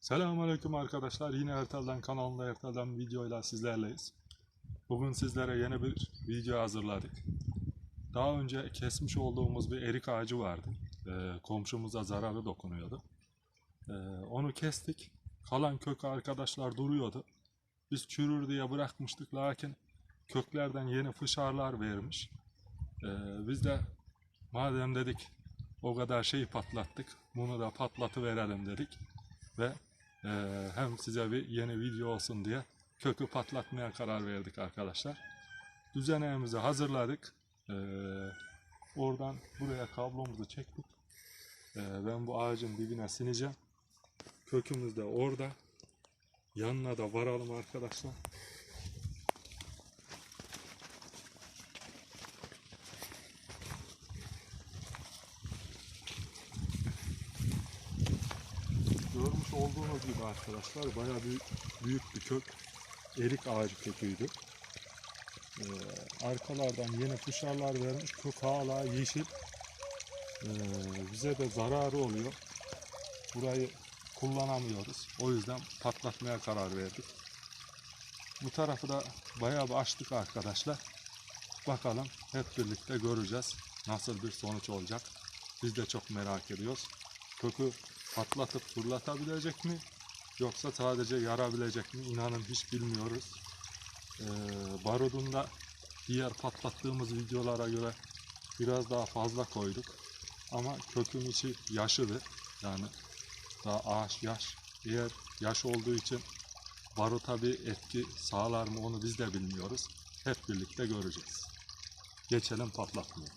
Selamünaleyküm arkadaşlar. Yine Ertel'den kanalında Ertel'den videoyla sizlerleyiz. Bugün sizlere yeni bir video hazırladık. Daha önce kesmiş olduğumuz bir erik ağacı vardı. Ee, komşumuza zararı dokunuyordu. Ee, onu kestik. Kalan kök arkadaşlar duruyordu. Biz çürür diye bırakmıştık lakin köklerden yeni fışarlar vermiş. Ee, biz de madem dedik o kadar şeyi patlattık. Bunu da patlatıverelim dedik. Ve ee, hem size bir yeni video olsun diye kökü patlatmaya karar verdik arkadaşlar. Düzeneğimizi hazırladık. Ee, oradan buraya kablomuzu çektik. Ee, ben bu ağacın dibine sineceğim. Kökümüz de orada. Yanına da varalım arkadaşlar. Görmüş olduğunuz gibi arkadaşlar bayağı büyük, büyük bir kök. Erik ağacı köküydü. Ee, arkalardan yeni fışarlar vermiş. Kök hala yeşil. Ee, bize de zararı oluyor. Burayı kullanamıyoruz. O yüzden patlatmaya karar verdik. Bu tarafı da bayağı bir açtık arkadaşlar. Bakalım hep birlikte göreceğiz. Nasıl bir sonuç olacak. Biz de çok merak ediyoruz. Kökü patlatıp fırlatabilecek mi? Yoksa sadece yarabilecek mi? İnanın hiç bilmiyoruz. Ee, barudunda diğer patlattığımız videolara göre biraz daha fazla koyduk. Ama kökün içi yaşıdı. Yani daha ağaç yaş. Eğer yaş olduğu için baruta bir etki sağlar mı onu biz de bilmiyoruz. Hep birlikte göreceğiz. Geçelim patlatmaya.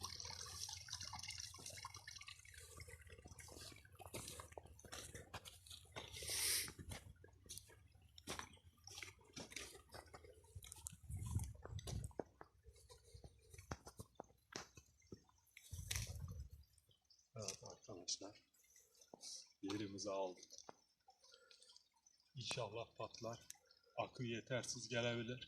Evet arkadaşlar. Yerimizi aldık. İnşallah patlar. Akü yetersiz gelebilir.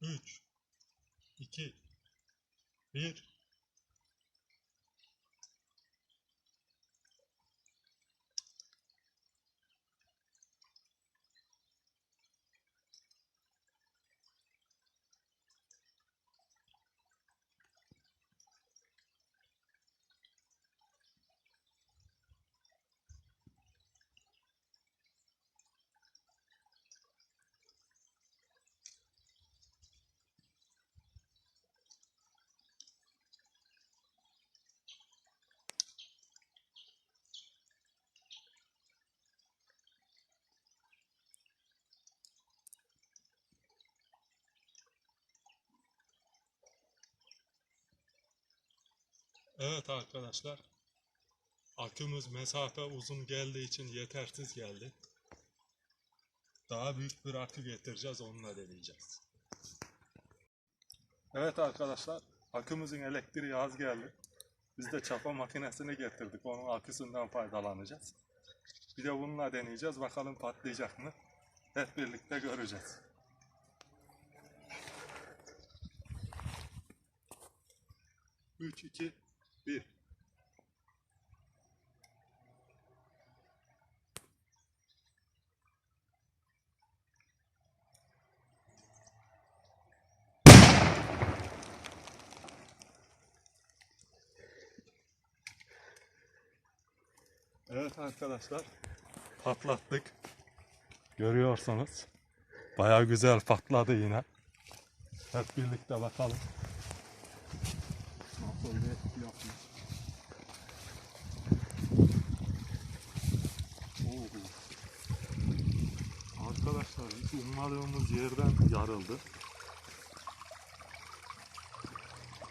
Üç, iki, bir. Evet arkadaşlar. Akümüz mesafe uzun geldiği için yetersiz geldi. Daha büyük bir akü getireceğiz onunla deneyeceğiz. Evet arkadaşlar. Akümüzün elektriği az geldi. Biz de çapa makinesini getirdik. Onun aküsünden faydalanacağız. Bir de bununla deneyeceğiz. Bakalım patlayacak mı? Hep birlikte göreceğiz. Üç, iki, bir. Evet arkadaşlar patlattık. Görüyorsunuz. Baya güzel patladı yine. Hep birlikte bakalım. Etki yapmış. Oo. Arkadaşlar hiç ummadığımız yerden yarıldı.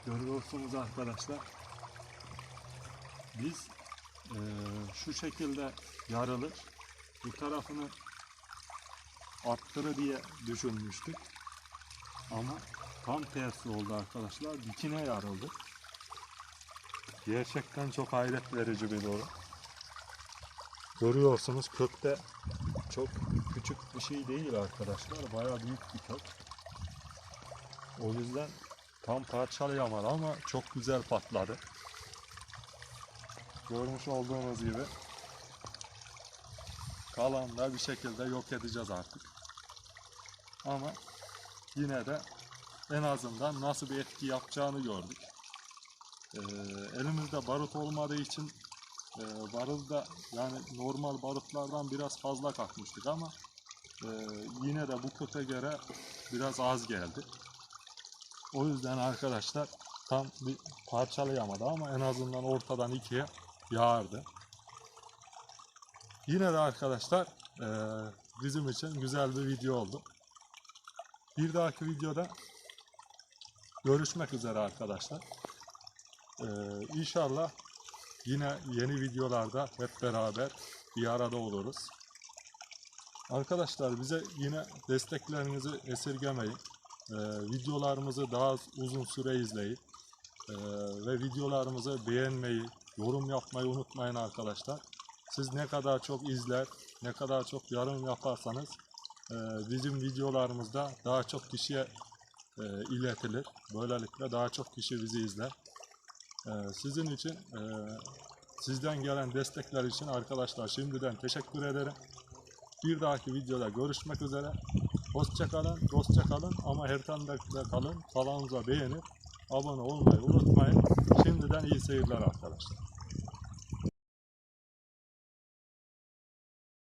Görüyorsunuz arkadaşlar. Biz eee, şu şekilde yarılır. Bu tarafını arttırı diye düşünmüştük. Ama tam tersi oldu arkadaşlar. Dikine yarıldı. Gerçekten çok hayret verici bir durum. Görüyorsunuz kökte çok küçük bir şey değil arkadaşlar. Bayağı büyük bir kök. O yüzden tam parçalayamadı ama çok güzel patladı. Görmüş olduğunuz gibi kalan da bir şekilde yok edeceğiz artık. Ama yine de en azından nasıl bir etki yapacağını gördük. Ee, elimizde barut olmadığı için e, barılda yani normal barutlardan biraz fazla katmıştık ama e, yine de bu köte göre biraz az geldi. O yüzden arkadaşlar tam bir parçalayamadı ama en azından ortadan ikiye yağardı. Yine de arkadaşlar e, bizim için güzel bir video oldu. Bir dahaki videoda görüşmek üzere arkadaşlar. Ee, inşallah yine yeni videolarda hep beraber bir arada oluruz. Arkadaşlar bize yine desteklerinizi esirgemeyin. Ee, videolarımızı daha uzun süre izleyin. Ee, ve videolarımızı beğenmeyi, yorum yapmayı unutmayın arkadaşlar. Siz ne kadar çok izler, ne kadar çok yorum yaparsanız e, bizim videolarımızda daha çok kişiye e, iletilir. Böylelikle daha çok kişi bizi izler. E, sizin için, e, sizden gelen destekler için arkadaşlar şimdiden teşekkür ederim. Bir dahaki videoda görüşmek üzere. Hoşça kalın, dostça kalın ama her tanda kalın. Kanalımıza beğenip abone olmayı unutmayın. Şimdiden iyi seyirler arkadaşlar.